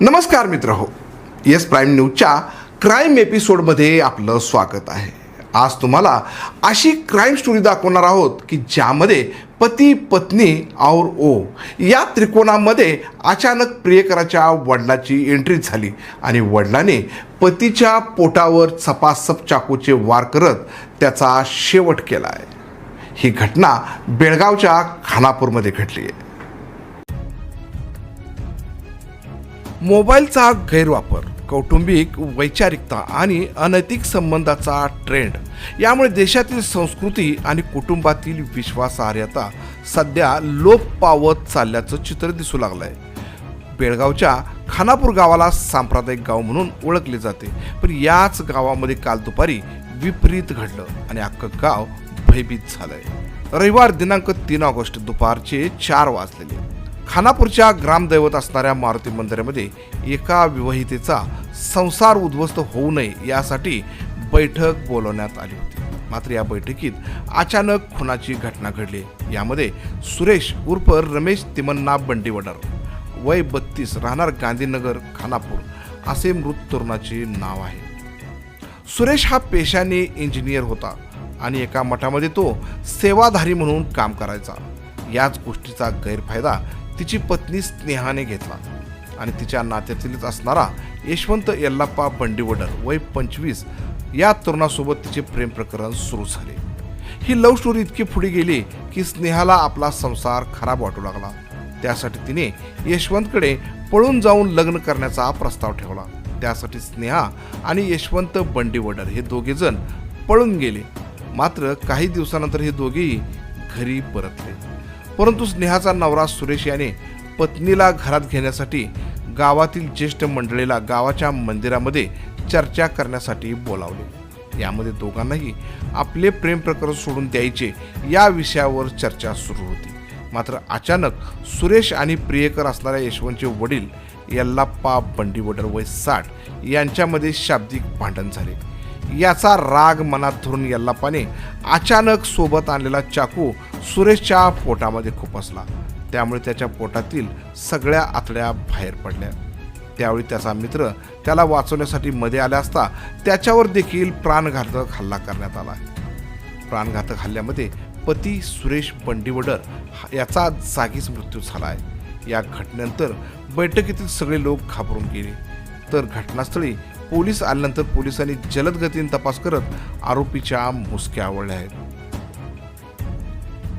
नमस्कार मित्र हो. येस प्राईम न्यूजच्या क्राईम एपिसोडमध्ये आपलं स्वागत आहे. आज तुम्हाला अशी क्राईम स्टोरी दाखवणार आहोत की ज्यामध्ये पती पत्नी और ओ या त्रिकोणामध्ये अचानक प्रियकराच्या वडिलाची एंट्री झाली आणि वडिलाने पतीच्या पोटावर सपासप चाकूचे वार करत त्याचा शेवट केला आहे ही घटना बेळगावच्या खानापूरमध्ये घडली आहे मोबाईलचा गैरवापर कौटुंबिक वैचारिकता आणि अनैतिक संबंधाचा ट्रेंड यामुळे देशातील संस्कृती आणि कुटुंबातील विश्वासार्हता सध्या लोप पावत चालल्याचं चित्र दिसू लागलं आहे बेळगावच्या खानापूर गावाला सांप्रदायिक गाव म्हणून ओळखले जाते. पण याच गावामध्ये काल दुपारी विपरीत घडलं आणि अख्खं गाव भयभीत झालंय. रविवार दिनांक तीन ऑगस्ट दुपारचे चार वाजलेले. खानापूरच्या ग्रामदैवत असणाऱ्या मारुती मंदिरामध्ये एका विवाहितेचा संसार उद्ध्वस्त होऊ नये यासाठी बैठक बोलवण्यात आली होती. मात्र या बैठकीत अचानक खुनाची घटना घडली. यामध्ये सुरेश उर्फ रमेश तिमन्ना बंडीवडर वय बत्तीस राहणार गांधीनगर खानापूर असे मृत तरुणाचे नाव आहे. सुरेश हा पेशाने इंजिनियर होता आणि एका मठामध्ये तो सेवाधारी म्हणून काम करायचा. याच गोष्टीचा गैरफायदा तिची पत्नी स्नेहाने घेतला. आणि तिच्या नात्यातीलच असणारा यशवंत यल्लाप्पा बंडीवडर वय पंचवीस या तरुणासोबत तिचे प्रेम प्रकरण सुरू झाले. ही लव्ह स्टोरी इतकी पुढे गेली की स्नेहाला आपला संसार खराब वाटू लागला. त्यासाठी तिने यशवंतकडे पळून जाऊन लग्न करण्याचा प्रस्ताव ठेवला. त्यासाठी स्नेहा आणि यशवंत बंडीवडर हे दोघेजण पळून गेले. मात्र काही दिवसानंतर हे दोघेही घरी परतले. परंतु स्नेहाचा नवरा सुरेश याने पत्नीला घरात घेण्यासाठी गावातील ज्येष्ठ मंडळीला गावाच्या मंदिरामध्ये चर्चा करण्यासाठी बोलावले. यामध्ये दोघांनाही आपले प्रेम प्रकरण सोडून द्यायचे या विषयावर चर्चा सुरू होती. मात्र अचानक सुरेश आणि प्रियकर असणाऱ्या यशवंतचे वडील यल्लाप्पा बंडीवडर वय साठ यांच्यामध्ये शाब्दिक भांडण झाले. याचा राग मनात धरून यल्लाप्पाने अचानक सोबत आणलेला चाकू सुरेशच्या पोटामध्ये खुपसला त्यामुळे त्याच्या पोटातील सगळ्या आतड्या बाहेर पडल्या. त्यावेळी त्याचा मित्र त्याला वाचवण्यासाठी मध्ये आला असता त्याच्यावर देखील प्राणघातक हल्ला करण्यात आला. प्राणघातक हल्ल्यामध्ये पती सुरेश बंडीवडर याचा जागीच मृत्यू झाला आहे या घटनेनंतर बैठकीतील सगळे लोक घाबरून गेले. तर घटनास्थळी पोलीस आल्यानंतर पोलिसांनी जलद गतीने तपास करत आरोपीच्या मुसक्या आवळल्या आहेत.